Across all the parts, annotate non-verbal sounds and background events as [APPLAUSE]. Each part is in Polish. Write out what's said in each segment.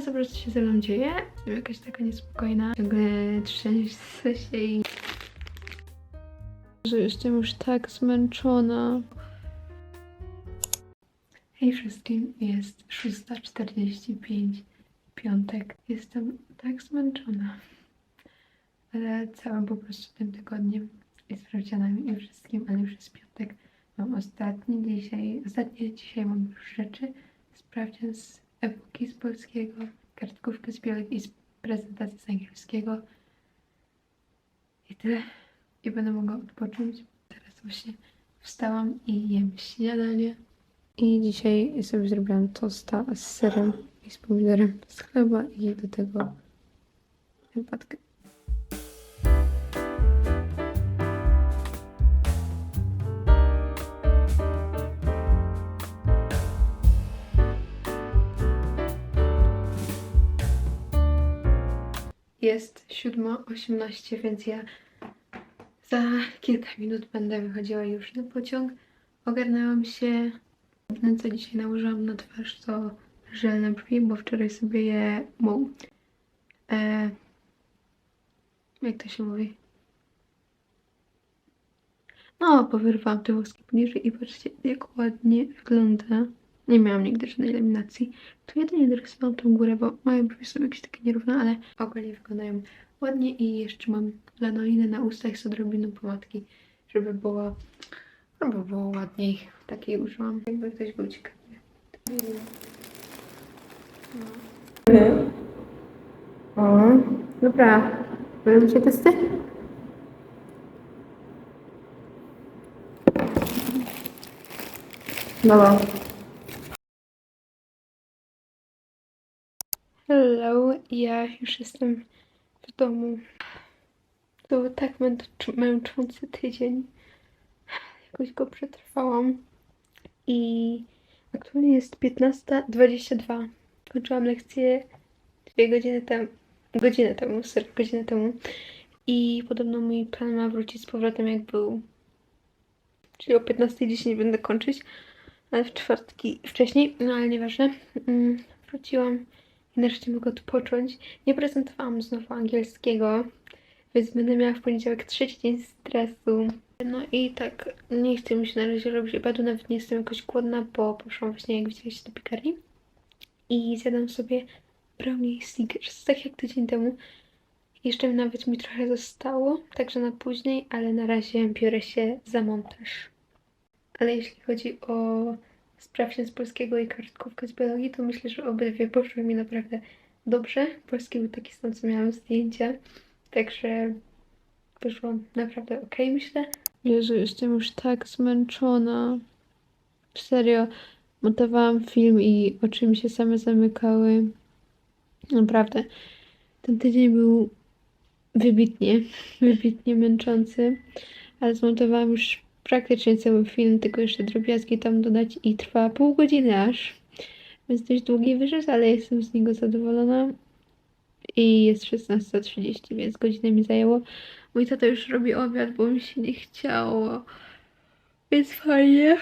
co po prostu się ze mną dzieje. Jestem jakaś taka niespokojna. Ciągle trzęsę się i... Że jestem już tak zmęczona. Hej wszystkim, jest 6.45, piątek. Jestem tak zmęczona. Ale całym po prostu tym tygodniem i sprawdzianami i wszystkim, ale już jest piątek. Mam ostatni dzisiaj, ostatnie dzisiaj mam już rzeczy. Sprawdzian z epoki z polskiego, kartkówkę z biologii i z prezentacji z angielskiego. I tyle. I będę mogła odpocząć. Teraz właśnie wstałam i jem śniadanie. I dzisiaj sobie zrobiłam tosta z serem i z pomidorem z chleba i do tego empatkę. Jest 7.18, więc ja za kilka minut będę wychodziła już na pociąg. Ogarnęłam się. Jedyne co dzisiaj nałożyłam na twarz to żel na brwi, bo wczoraj sobie je mu. E, jak to się mówi? No, powyrwałam te włoski poniżej i patrzcie, jak ładnie wygląda. Nie miałam nigdy żadnej laminacji. Tu jedynie dorysowałam tą górę, bo moje brwi są jakieś takie nierówne, ale ogólnie wyglądają ładnie i jeszcze mam lanolinę na ustach z odrobiną pomadki, żeby było, żeby było ładniej. Takiej użyłam. Jakby ktoś był ciekawy. O, dobra. Robicie testy? Dobra. Hello, ja już jestem w domu. To był tak męcz- męczący tydzień. Jakoś go przetrwałam. I aktualnie jest 15.22. Kończyłam lekcję dwie godziny temu. Godzinę temu, serio, godzinę temu. I podobno mój plan ma wrócić z powrotem jak był. Czyli o 15.10 będę kończyć. Ale w czwartki wcześniej, no ale nieważne. Mm, wróciłam i nareszcie mogę odpocząć. Nie prezentowałam znowu angielskiego, więc będę miała w poniedziałek trzeci dzień stresu. No i tak, nie chcę mi się na razie robić obiadu, nawet nie jestem jakoś głodna, bo poszłam właśnie, jak widzieliście, do piekarni. I zjadam sobie brownie Snickers, tak jak tydzień temu. Jeszcze nawet mi trochę zostało, także na później, ale na razie biorę się za montaż. Ale jeśli chodzi o sprawdzian z polskiego i kartkówkę z biologii, to myślę, że obydwie poszły mi naprawdę dobrze. Polski był taki sam, co miałam zdjęcia, także wyszło naprawdę ok, myślę. Jezu, jestem już tak zmęczona. Serio, montowałam film i oczy mi się same zamykały. Naprawdę. Ten tydzień był wybitnie, wybitnie męczący, ale zmontowałam już praktycznie cały film, tylko jeszcze drobiazgi tam dodać i trwa pół godziny aż. Więc dość długi wyszedł, ale jestem z niego zadowolona. I jest 16.30, więc godzinę mi zajęło. Mój tata już robi obiad, bo mi się nie chciało. Więc fajnie.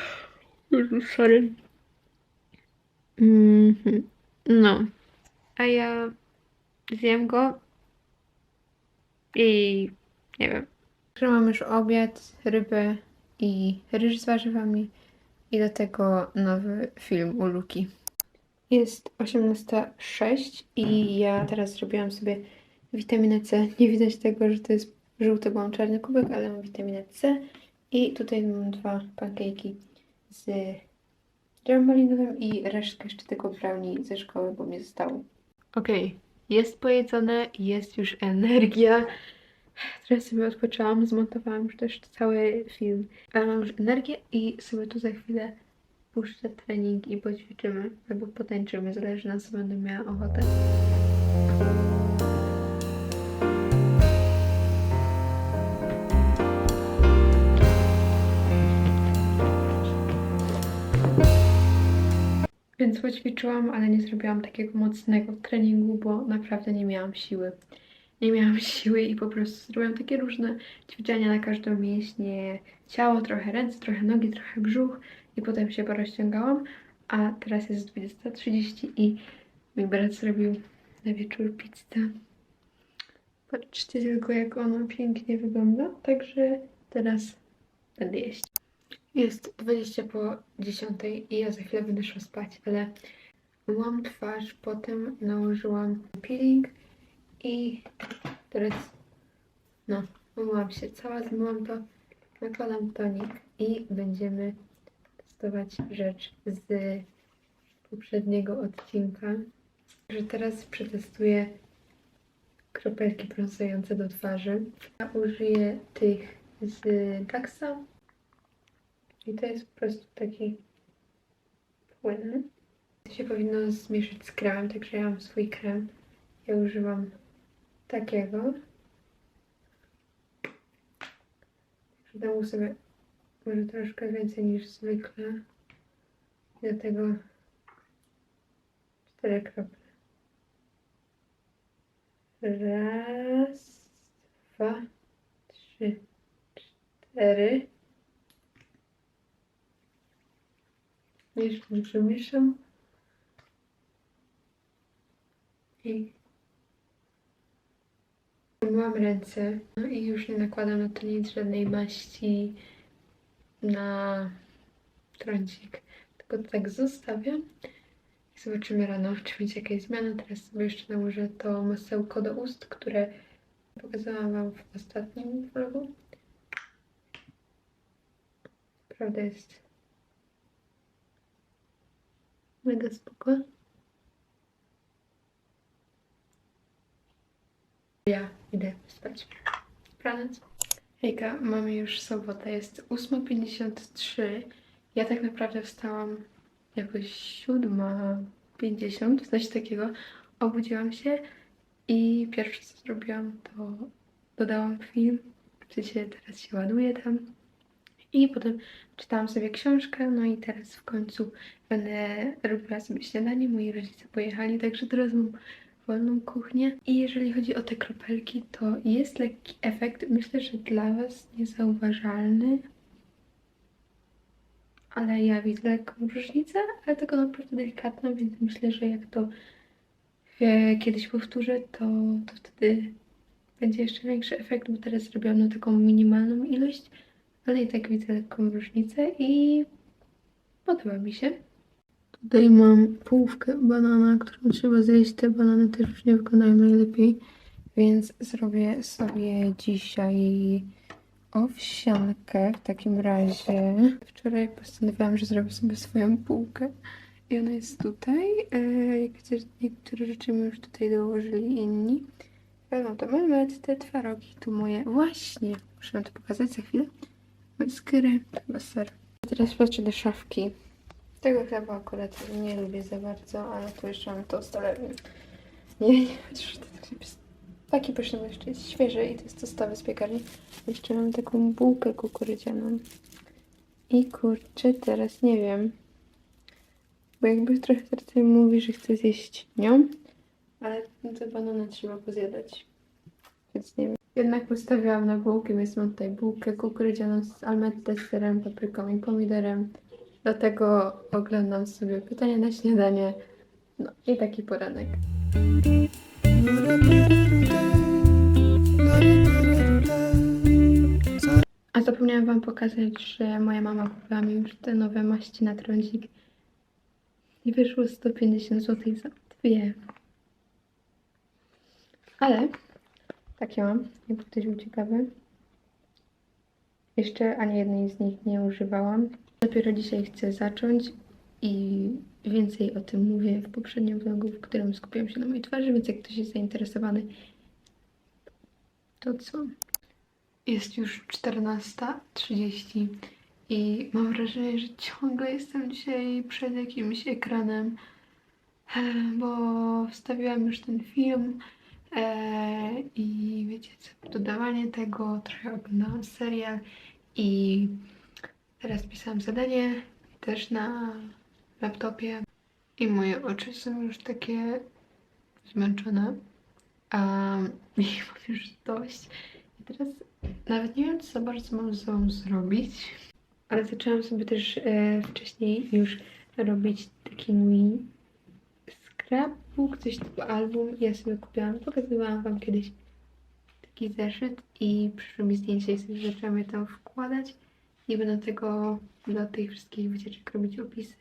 Sorry. Mhm. No. A ja zjem go i nie wiem. Że mam już obiad, rybę i ryż z warzywami i do tego nowy film u Luki. Jest 18.06 i ja teraz zrobiłam sobie witaminę C. Nie widać tego, że to jest żółty, bo mam czarny kubek, ale mam witaminę C. I tutaj mam dwa pancake'i z dżemem malinowym i resztkę jeszcze tego brownie ze szkoły, bo mi zostało. Okej, jest pojedzone, jest już energia. Teraz sobie odpoczęłam, zmontowałam już też cały film. Mam już energię i sobie tu za chwilę puszczę trening i poćwiczymy albo potańczymy, zależy na co będę miała ochotę. Więc poćwiczyłam, ale nie zrobiłam takiego mocnego treningu, bo naprawdę nie miałam siły. Nie miałam [LAUGHS] siły i po prostu zrobiłam takie różne ćwiczenia na każdą mięśnie ciało, trochę ręce, trochę nogi, trochę brzuch i potem się porozciągałam. A teraz jest 20.30 i Mój brat zrobił na wieczór pizzę. Patrzcie tylko, jak ona pięknie wygląda. Także teraz będę jeść. Jest 20 po 10 i ja za chwilę będę szła spać, ale myłam twarz, potem nałożyłam peeling i teraz no, umyłam się cała, zmyłam to, nakładam tonik i będziemy testować rzecz z poprzedniego odcinka. Że teraz przetestuję kropelki brązujące do twarzy. Ja użyję tych z Daxa. I to jest po prostu taki płyn. To się powinno zmieszać z kremem, także ja mam swój krem. Ja używam takiego. Dam sobie może troszkę więcej niż zwykle. Do tego cztery krople. Raz, dwa, trzy, cztery. Mieszam, przemieszam. I Myłam ręce i już nie nakładam na to nic, żadnej maści na trądzik. Tylko tak zostawiam i zobaczymy rano, czy będzie jakaś zmiana. Teraz sobie jeszcze nałożę to masełko do ust, które pokazałam Wam w ostatnim vlogu. Prawda jest mega spoko. Ja idę spać. Dobranoc. Hejka, mamy już sobotę, jest 8.53. Ja tak naprawdę wstałam jakoś 7.50, coś takiego. Obudziłam się i pierwsze co zrobiłam to dodałam film. W sensie teraz się ładuje tam. I potem czytałam sobie książkę, no i teraz w końcu będę robiła sobie śniadanie. Moi rodzice pojechali, także teraz mam wolną kuchnię. I jeżeli chodzi o te kropelki, to jest lekki efekt. Myślę, że dla Was niezauważalny. Ale ja widzę lekką różnicę, ale tylko naprawdę delikatną, więc myślę, że jak to e, kiedyś powtórzę, to, to wtedy będzie jeszcze większy efekt, bo teraz zrobiłam na taką minimalną ilość, ale i tak widzę lekką różnicę i podoba mi się. Tutaj mam połówkę banana, którą trzeba zjeść. Te banany też już nie wyglądają najlepiej, więc zrobię sobie dzisiaj owsiankę w takim razie. Wczoraj postanowiłam, że zrobię sobie swoją półkę i ona jest tutaj. E, Jak widzę, niektóre rzeczy mi już tutaj dołożyli inni. No to mamy te twarogi tu moje. Właśnie, muszę wam to pokazać za chwilę. Moje skóry, chyba ser. Teraz patrzę do szafki. Tego chleba akurat nie lubię za bardzo, ale tu jeszcze mam tost, ale nie, nie, chociaż taki pyszny, bo jeszcze jest świeży i to jest tostowy z piekarni. Jeszcze mam taką bułkę kukurydzianą. I kurczę, teraz nie wiem, bo jakby trochę serce mówi, że chcę zjeść nią, ale te banany trzeba pozjadać, więc nie wiem. Jednak postawiłam na bułkę, więc mam tutaj bułkę kukurydzianą z almette, serem, papryką i pomidorem. Do tego oglądam sobie pytania na śniadanie. No i taki poranek. A zapomniałam Wam pokazać, że moja mama kupiła mi już te nowe maści na trądzik. I wyszło 150 zł za dwie. Ale takie mam, jakby ktoś był ciekawy. Jeszcze ani jednej z nich nie używałam. Dopiero dzisiaj chcę zacząć i więcej o tym mówię w poprzednim vlogu, w którym skupiłam się na mojej twarzy, więc jak ktoś jest zainteresowany, to co? Jest już 14.30 i mam wrażenie, że ciągle jestem dzisiaj przed jakimś ekranem, bo wstawiłam już ten film e, i wiecie co, dodawanie tego, trochę oglądałam serial i Teraz pisałam zadanie też na laptopie i moje oczy są już takie zmęczone. Um, I mam już dość. I teraz nawet nie wiem, co bardzo mam z sobą zrobić, ale zaczęłam sobie też e, wcześniej już robić taki mój sketchbook, coś typu album. Ja sobie kupiłam, pokazywałam Wam kiedyś taki zeszyt i przyszło mi zdjęcie i sobie zaczęłam je tam wkładać. I będę tego do tych wszystkich wycieczek robić opisy.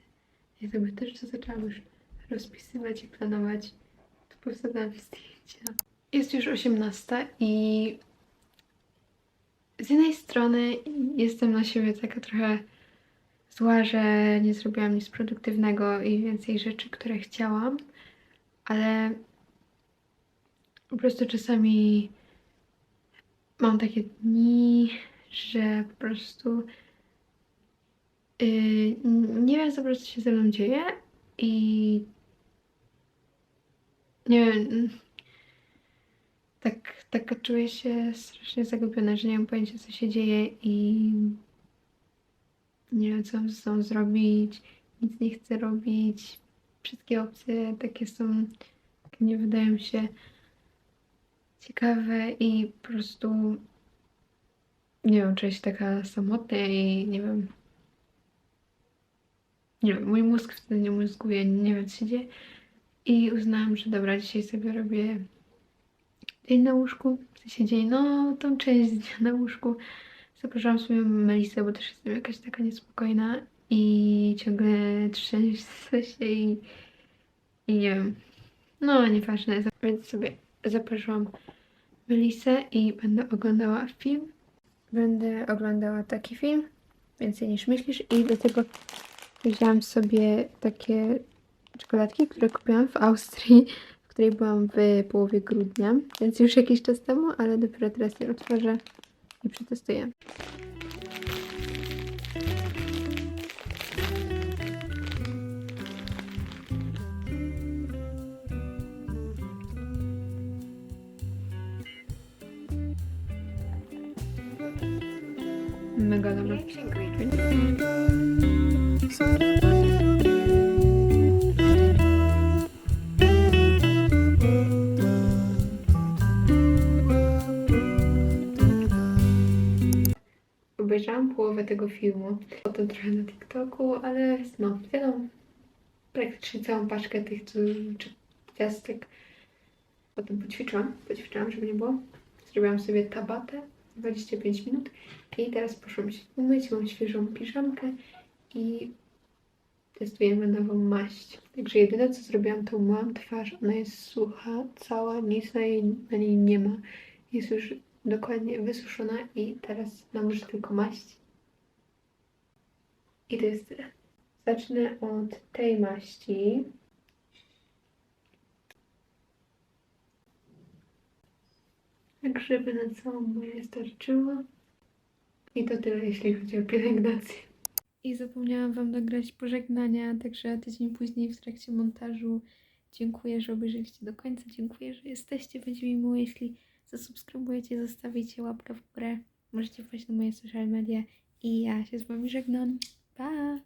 Ja sobie też to zaczęłam już rozpisywać i planować. Tu powstawiałam zdjęcia. Jest już 18 i z jednej strony jestem na siebie taka trochę zła, że nie zrobiłam nic produktywnego i więcej rzeczy, które chciałam, ale po prostu czasami mam takie dni, że po prostu yy, nie wiem, co po prostu się ze mną dzieje i nie wiem, tak, tak czuję się strasznie zagubiona, że nie mam pojęcia, co się dzieje i nie wiem, co ze sobą zrobić, nic nie chcę robić. Wszystkie opcje takie są, nie wydają się ciekawe i po prostu nie wiem, czuję się taka samotna i nie wiem. Nie wiem, mój mózg wtedy nie mózguje, nie wiem, co się dzieje. I uznałam, że dobra, dzisiaj sobie robię dzień na łóżku. W sensie dzień, no tą część dnia na łóżku. Zapraszałam sobie Melisę, bo też jestem jakaś taka niespokojna i ciągle trzęsę się i, i nie wiem. No, nieważne. Więc sobie zaprosiłam Melisę i będę oglądała film. Będę oglądała taki film, więcej niż myślisz i do tego wzięłam sobie takie czekoladki, które kupiłam w Austrii, w której byłam w połowie grudnia, więc już jakiś czas temu, ale dopiero teraz je otworzę i przetestuję. Obejrzałam połowę tego filmu, potem trochę na TikToku, ale no, wiadomo, praktycznie całą paczkę tych ciastek. Potem poćwiczyłam, poćwiczyłam, żeby nie było. Zrobiłam sobie tabatę, 25 minut i teraz poszłam się umyć, mam świeżą piżamkę i testujemy nową maść. Także jedyne co zrobiłam to umyłam twarz, ona jest sucha, cała, nic na, jej, na niej nie ma. Jest już dokładnie wysuszona i teraz nałożę tylko maść. I to jest tyle. Zacznę od tej maści. Żeby na całą moje starczyło. I to tyle, jeśli chodzi o pielęgnację. I zapomniałam Wam nagrać pożegnania, także tydzień później w trakcie montażu dziękuję, że obejrzeliście do końca. Dziękuję, że jesteście. Będzie mi miło, jeśli zasubskrybujecie, zostawicie łapkę w górę. Możecie wejść na moje social media i ja się z Wami żegnam. Pa!